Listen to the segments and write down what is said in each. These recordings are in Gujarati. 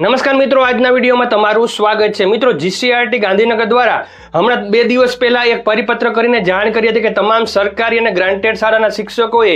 નમસ્કાર મિત્રો, આજના વિડીયોમાં તમારું સ્વાગત છે. મિત્રો જીસીઆરટી ગાંધીનગર દ્વારા હમણાં બે દિવસ પહેલા એક પરિપત્ર કરીને જાણ કરી હતી કે તમામ સરકારી અને ગ્રાન્ટેડ શાળાના શિક્ષકોએ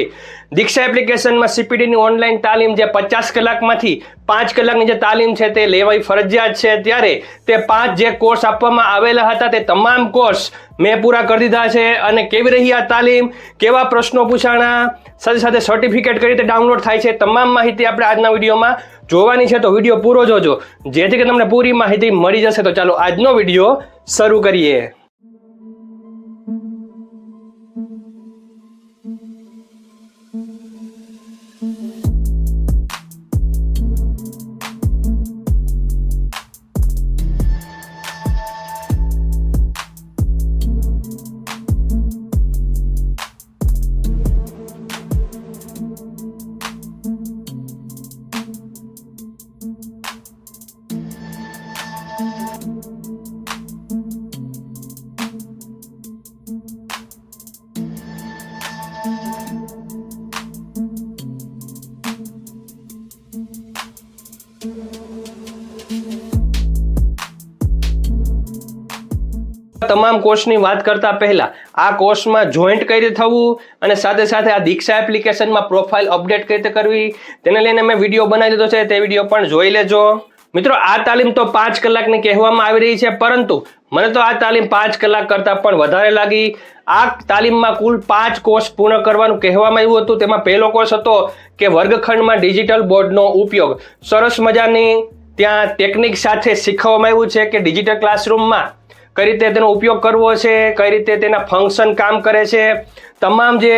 દીક્ષા એપ્લિકેશનમાં સીપીડીની ઓનલાઈન તાલીમ જે પચાસ કલાકમાંથી પાંચ કલાકની જે તાલીમ છે તે લેવાઈ ફરજિયાત છે. ત્યારે તે પાંચ જે કોર્સ આપવામાં આવેલા હતા તે તમામ કોર્સ મેં પૂરા કરી દીધા છે અને કેવી રહી આ તાલીમ, કેવા પ્રશ્નો પૂછાણા, સાથે સાથે સર્ટિફિકેટ કઈ રીતે ડાઉનલોડ થાય છે તમામ માહિતી આપણે આજના વિડીયોમાં જોવાની છે તો વીડિયો પૂરો જોજો. જેથી કે તમને પૂરી માહિતી મળી જશે તો ચાલો આજનો વીડિયો શરૂ કરીએ. તમામ કોર્સની વાત કરતા પહેલા આ કોર્સમાં જોઈન્ટ કઈ રીતે થવું અને સાથે સાથે આ દીક્ષા એપ્લિકેશનમાં પ્રોફાઇલ અપડેટ કઈ રીતે કરવી તેને લઈને મેં વીડિયો બનાવી દીધો છે, તે વીડિયો પણ જોઈ લેજો. મિત્રો, આ તાલીમ તો પાંચ કલાકની કહેવામાં આવી રહી છે, પરંતુ મને તો આ તાલીમ પાંચ કલાક કરતાં પણ વધારે લાગી. આ તાલીમમાં કુલ પાંચ કોર્સ પૂર્ણ કરવાનું કહેવામાં આવ્યું હતું. તેમાં પહેલો કોર્સ હતો કે વર્ગખંડમાં ડિજિટલ બોર્ડનો ઉપયોગ. સરસ મજાની ત્યાં ટેકનિક સાથે શીખવવામાં આવ્યું છે કે ડિજિટલ ક્લાસરૂમમાં કઈ રીતે તેનો ઉપયોગ કરવો છે, કઈ રીતે તેના ફંક્શન કામ કરે છે, તમામ જે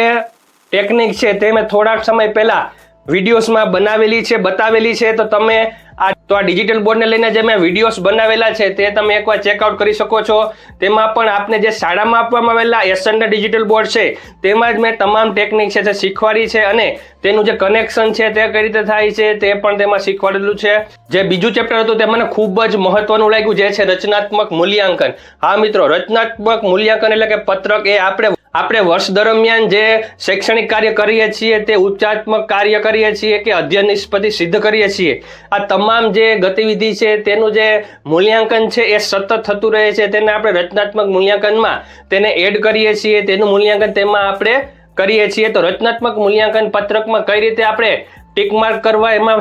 ટેકનિક છે તે મેં થોડાક સમય પહેલા વિડીયોઝમાં બનાવેલી છે, બતાવેલી છે. તો તમે આ તો આ ડિજિટલ બોર્ડને લઈને જે મેં વિડીયોઝ બનાવેલા છે તે તમે એકવાર ચેકઆઉટ કરી શકો છો. તેમાં પણ આપને જે શાળામાં આપવામાં આવેલા એસનના ડિજિટલ બોર્ડ છે, તેમાં જ મેં તમામ ટેકનિક છે તે શીખવાડી છે અને તેનું જે કનેક્શન છે તે કઈ રીતે થાય છે તે પણ તેમાં શીખવાડેલું છે. જે બીજું ચેપ્ટર હતું તે મને ખૂબ જ મહત્વનું લાગ્યું, જે છે રચનાત્મક મૂલ્યાંકન. હા મિત્રો, રચનાત્મક મૂલ્યાંકન એટલે કે પત્રક એ આપણે આપણે વર્ષ દરમિયાન જે શૈક્ષણિક કાર્ય કરીએ છીએ તે ઉચ્ચાત્મક કાર્ય કરીએ છીએ કે અધ્યયન નિષ્પતિ સિદ્ધ કરીએ છીએ. આ તમામ જે ગતિવિધિ છે તેનું જે મૂલ્યાંકન છે એ સતત થતું રહે છે. તેને આપણે રચનાત્મક મૂલ્યાંકનમાં તેને એડ કરીએ છીએ. તેનું મૂલ્યાંકન તેમાં આપણે કરીએ છીએ, તો રચનાત્મક મૂલ્યાંકન પત્રકમાં કઈ રીતે આપણે ટીક માર્ક કરવા એમાં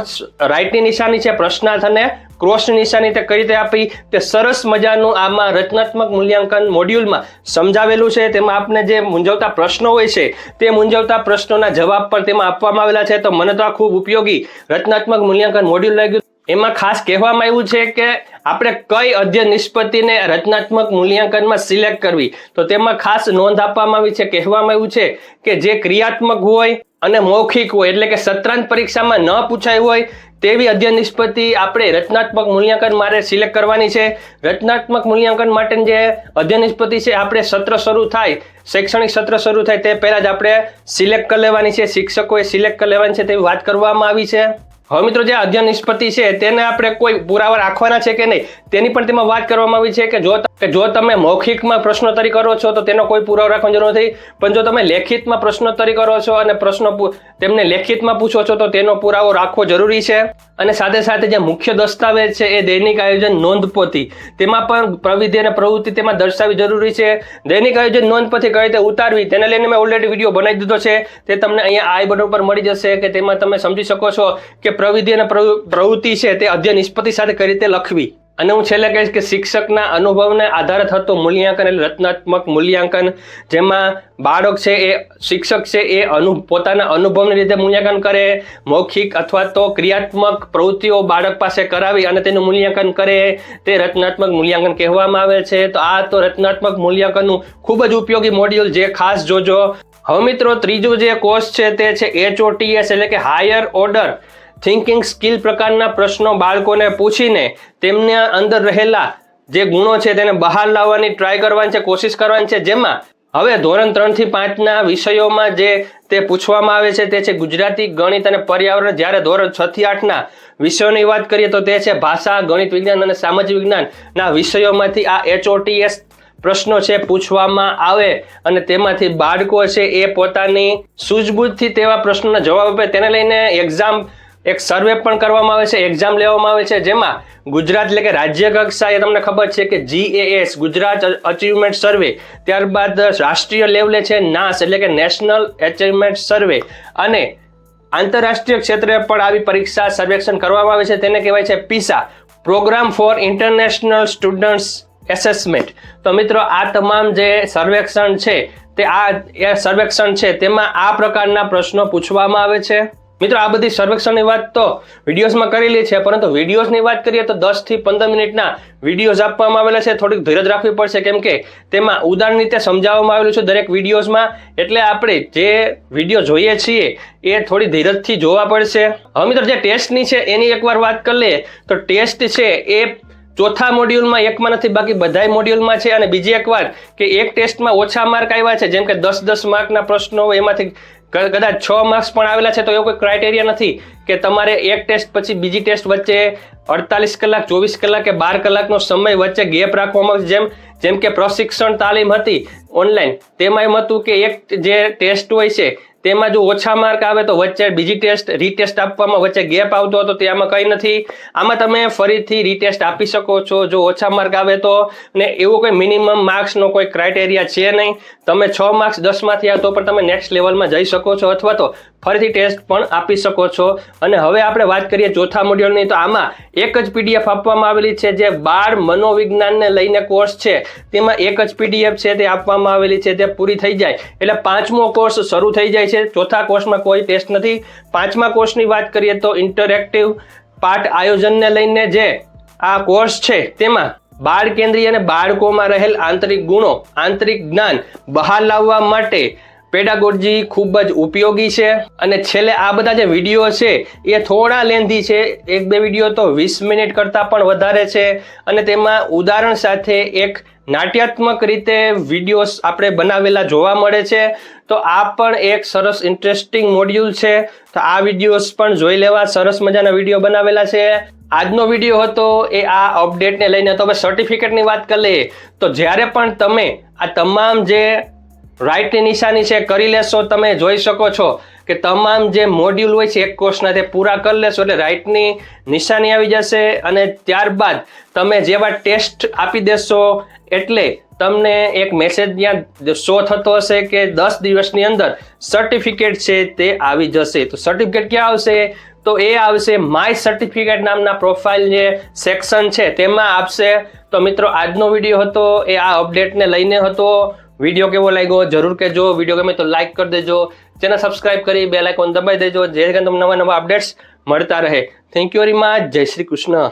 રાઈટની નિશાની છે, પ્રશ્નાર્થ અને ક્રોસની નિશાની તે કઈ રીતે આપી, તે સરસ મજાનું આમાં રચનાત્મક મૂલ્યાંકન મોડ્યુલમાં સમજાવેલું છે. તેમાં આપને જે મૂંઝવતા પ્રશ્નો હોય છે, તે મૂંઝવતા પ્રશ્નોના જવાબ પણ તેમાં આપવામાં આવેલા છે. તો મને તો આ ખૂબ ઉપયોગી રચનાત્મક મૂલ્યાંકન મોડ્યુલ લાગ્યું. એમાં ખાસ કહેવામાં આવ્યું છે કે આપણે કઈ અધ્યયન નિષ્પત્તિને રચનાત્મક મૂલ્યાંકનમાં સિલેક્ટ કરવી? તો તેમાં ખાસ નોંધ આપવામાં આવી છે, કહેવામાં આવ્યું છે કે જે ક્રિયાત્મક હોય અને મૌખિક હોય, એટલે કે સત્રાંત પરીક્ષામાં ન પૂછાય હોય, તેવી અધ્યયન નિષ્પત્તિ આપણે રચનાત્મક મૂલ્યાંકન મારે સિલેક્ટ કરવાની છે. રચનાત્મક મૂલ્યાંકન માટેની જે અધ્યયન નિષ્પત્તિ છે, આપણે સત્ર શરૂ થાય, શૈક્ષણિક સત્ર શરૂ થાય, તે પહેલાં જ આપણે સિલેક્ટ કરી લેવાની છે, શિક્ષકોએ સિલેક્ટ કરી લેવાની છે તેવી વાત કરવામાં આવી છે. હવે મિત્રો જે અધ્યયન નિષ્પત્તિ છે, તેને આપણે કોઈ પુરાવા રાખવાના છે કે નહીં? તેની પણ તેમાં વાત કરવામાં આવી છે કે જો કે જો તમે મૌખિકમાં પ્રશ્નોત્તરી કરો છો, તો તેનો કોઈ પુરાવો રાખવાની જરૂર નથી. પણ જો તમે લેખિતમાં પ્રશ્નોત્તરી કરો છો અને પ્રશ્નો તેમને લેખિતમાં પૂછો છો, તો તેનો પુરાવો રાખવો જરૂરી છે. અને સાથે સાથે જે મુખ્ય દસ્તાવેજ છે, એ દૈનિક આયોજન નોંધપોથી. તેમાં પણ પ્રવિધિ અને પ્રવૃત્તિ તેમાં દર્શાવવી જરૂરી છે. દૈનિક આયોજન નોંધપોથી કઈ રીતે ઉતારવી, તેને લઈને મેં ઓલરેડી વીડિયો બનાવી દીધો છે. તે તમને અહીંયા આઈ બટન પર મળી જશે કે તેમાં તમે સમજી શકો છો કે પ્રવિધિ અને પ્રવૃ- પ્રવૃત્તિ છે તે અધ્યયન નિષ્પત્તિ સાથે કઈ રીતે લખવી? અને હું છેલ્લે કહીશ કે શિક્ષકના અનુભવને આધારે થતું મૂલ્યાંકન એટલે રચનાત્મક મૂલ્યાંકન, જેમાં બાળક છે એ, શિક્ષક છે એ અનુ, પોતાના અનુભવને લીધે મૂલ્યાંકન કરે, મૌખિક અથવા તો ક્રિયાત્મક પ્રવૃત્તિઓ બાળક પાસે કરાવી અને તેનું મૂલ્યાંકન કરે, તે રચનાત્મક મૂલ્યાંકન કહેવામાં આવે છે. તો આ તો રચનાત્મક મૂલ્યાંકનનું ખૂબ જ ઉપયોગી મોડ્યુલ જે ખાસ જોજો. હવે મિત્રો, ત્રીજું જે કોર્સ છે તે છે એચઓટીએસ એટલે કે હાયર ઓર્ડર થિંકિંગ સ્કિલ પ્રકારના પ્રશ્નો બાળકોને પૂછીને તેમના અંદર રહેલા જે ગુણો છે તેને બહાર લાવવાની ટ્રાય કરવાની છે, કોશિશ કરવાની છે. જેમાં હવે ધોરણ ત્રણથી પાંચના વિષયોમાં જે તે પૂછવામાં આવે છે તે છે ગુજરાતી, ગણિત અને પર્યાવરણ. જ્યારે ધોરણ છ થી આઠના વિષયોની વાત કરીએ તો તે છે ભાષા, ગણિત વિજ્ઞાન અને સામાજિક વિજ્ઞાનના વિષયોમાંથી આ એચઓટીએસ પ્રશ્નો છે પૂછવામાં આવે અને તેમાંથી બાળકો છે એ પોતાની સૂઝબૂઝથી તેવા પ્રશ્નોના જવાબ આપે. તેને લઈને એક્ઝામ એક સર્વે પણ કરવામાં આવે છે એક્ઝામ લેવામાં આવે છે, જેમાં ગુજરાત એટલે કે રાજ્ય કક્ષાએ તમને ખબર છે કે જીએએસ ગુજરાત અચીવમેન્ટ સર્વે ત્યારબાદ રાષ્ટ્રીય લેવલે છે નાસ, એટલે કે નેશનલ અચિવમેન્ટ સર્વે અને આંતરરાષ્ટ્રીય ક્ષેત્રે પણ આવી પરીક્ષા સર્વેક્ષણ કરવામાં આવે છે, તેને કહેવાય છે PISA programme for international students assessment તો મિત્રો, આ તમામ જે સર્વેક્ષણ છે, તે આ, એ સર્વેક્ષણ છે, તેમાં આ પ્રકારના પ્રશ્નો પૂછવામાં આવે છે. મિત્રો, આ બધી સર્વેક્ષણની વાત તો વિડીયોઝમાં કરેલી છે, પરંતુ વિડીયોઝની વાત કરીએ તો દસથી પંદર મિનિટના વિડીયોઝ આપવામાં આવેલા છે. થોડીક ધીરજ રાખવી પડશે, કેમ કે તેમાં ઉદાહરણ રીતે સમજાવવામાં આવેલું છે દરેક વિડીયોઝમાં. એટલે આપણે જે વીડિયો જોઈએ છીએ, એ થોડી ધીરજથી જોવા પડશે. હવે મિત્રો, જે ટેસ્ટની છે, એની એકવાર વાત કરી લઈએ. તો ટેસ્ટ છે, એ ચોથા મોડ્યુલમાં, એકમાં નથી, બાકી બધાય મોડ્યુલમાં છે. અને બીજી એક વાત કે એક ટેસ્ટમાં ઓછા માર્ક આવ્યા છે, જેમ કે દસ દસ માર્કના પ્રશ્નો એમાંથી કદાચ છ માર્ક્સ પણ આવેલા છે તો એવો કોઈ ક્રાઇટેરિયા નથી કે તમારે એક ટેસ્ટ પછી બીજી ટેસ્ટ વચ્ચે અડતાલીસ કલાક, ચોવીસ કલાક કે બાર કલાકનો સમય વચ્ચે ગેપ રાખવામાં આવે જેમ જેમ કે પ્રશિક્ષણ તાલીમ હતી ઓનલાઈન તેમાં એમ હતું કે એક જે ટેસ્ટ હોય છે તેમાં જો ઓછા માર્ક આવે તો વચ્ચે બીજી ટેસ્ટ, રીટેસ્ટ આપવામાં વચ્ચે ગેપ આવતો હતો તેમાં કંઈ નથી. આમાં તમે ફરીથી રીટેસ્ટ આપી શકો છો. જો ઓછા માર્ક આવે તો, ને એવો કોઈ મિનિમમ માર્ક્સનો કોઈ ક્રાઇટેરિયા છે નહીં. તમે છ માર્ક્સ દસમાંથી આવતો તો પણ તમે નેક્સ્ટ લેવલમાં જઈ શકો છો. અથવા તો ફરીથી ટેસ્ટ પણ આપી શકો છો. અને હવે આપણે વાત કરીએ ચોથા મોડ્યુલની તો આમાં એક જ પીડીએફ આપવામાં આવેલી છે, જે બાળ મનોવિજ્ઞાનને લઈને કોર્સ છે. તેમાં એક જ પીડીએફ છે તે આપવામાં આવેલી છે, તે પૂરી થઈ જાય. એટલે પાંચમો કોર્સ શરૂ થઈ જાય છે. ચોથા કોર્સમાં કોઈ ટેસ્ટ નથી. પાંચમા કોર્સની વાત કરીએ તો ઇન્ટરેક્ટિવ પાઠ આયોજનને લઈને જે આ કોર્સ છે, તેમાં બાળ કેન્દ્રીય અને બાળકોમાં રહેલ આંતરિક ગુણો, આંતરિક જ્ઞાન, બહાર લાવવા માટે પેડાગોજી ખૂબ જ ઉપયોગી છે અને છેલ્લે આ બધા જે વીડિયો છે એ થોડા લેન્ધી છે. એક બે વીડિયો તો વીસ મિનિટ કરતાં પણ વધારે છે અને તેમાં ઉદાહરણ સાથે એક નાટ્યાત્મક રીતે વિડીયોસ આપણે બનાવેલા જોવા મળે છે. તો આ પણ એક સરસ ઇન્ટરેસ્ટિંગ મોડ્યુલ છે. તો આ વિડીયોસ પણ જોઈ લેવા સરસ મજાના વીડિયો બનાવેલા છે. આજનો વીડિયો હતો એ આ અપડેટને લઈને, તો હવે સર્ટિફિકેટની વાત કરી લઈએ. તો જ્યારે પણ તમે આ તમામ જે રાઇટની નિશાની છે, કરી લેશો તમે, જોઈ શકો છો કે તમામ જે મોડ્યુલ હોય છે, એક કોર્સના તે પૂરા કરી લેશો એટલે રાઇટની નિશાની આવી જશે અને ત્યારબાદ તમે જેવા ટેસ્ટ આપી દેશો એટલે તમને એક મેસેજ ત્યાં શો થતો હશે કે દસ દિવસની અંદર સર્ટિફિકેટ છે તે આવી જશે. તો સર્ટિફિકેટ ક્યાં આવશે? તો એ આવશે માય સર્ટિફિકેટ નામના પ્રોફાઇલ જે સેક્શન છે, તેમાં આપશે. તો મિત્રો, આજનો વીડિયો હતો, એ આ અપડેટને લઈને હતો. વીડિયો કેવો લાગ્યો? જરૂર કહેજો. વીડિયો ગમે તો લાઈક કરી દેજો. ચેનલ સબસ્ક્રાઇબ કરી બે લાઇકોન દબાઈ દેજો. જે તમને નવા નવા અપડેટ્સ મળતા રહે. થેન્ક યુ વેરી મચ જય શ્રી કૃષ્ણ.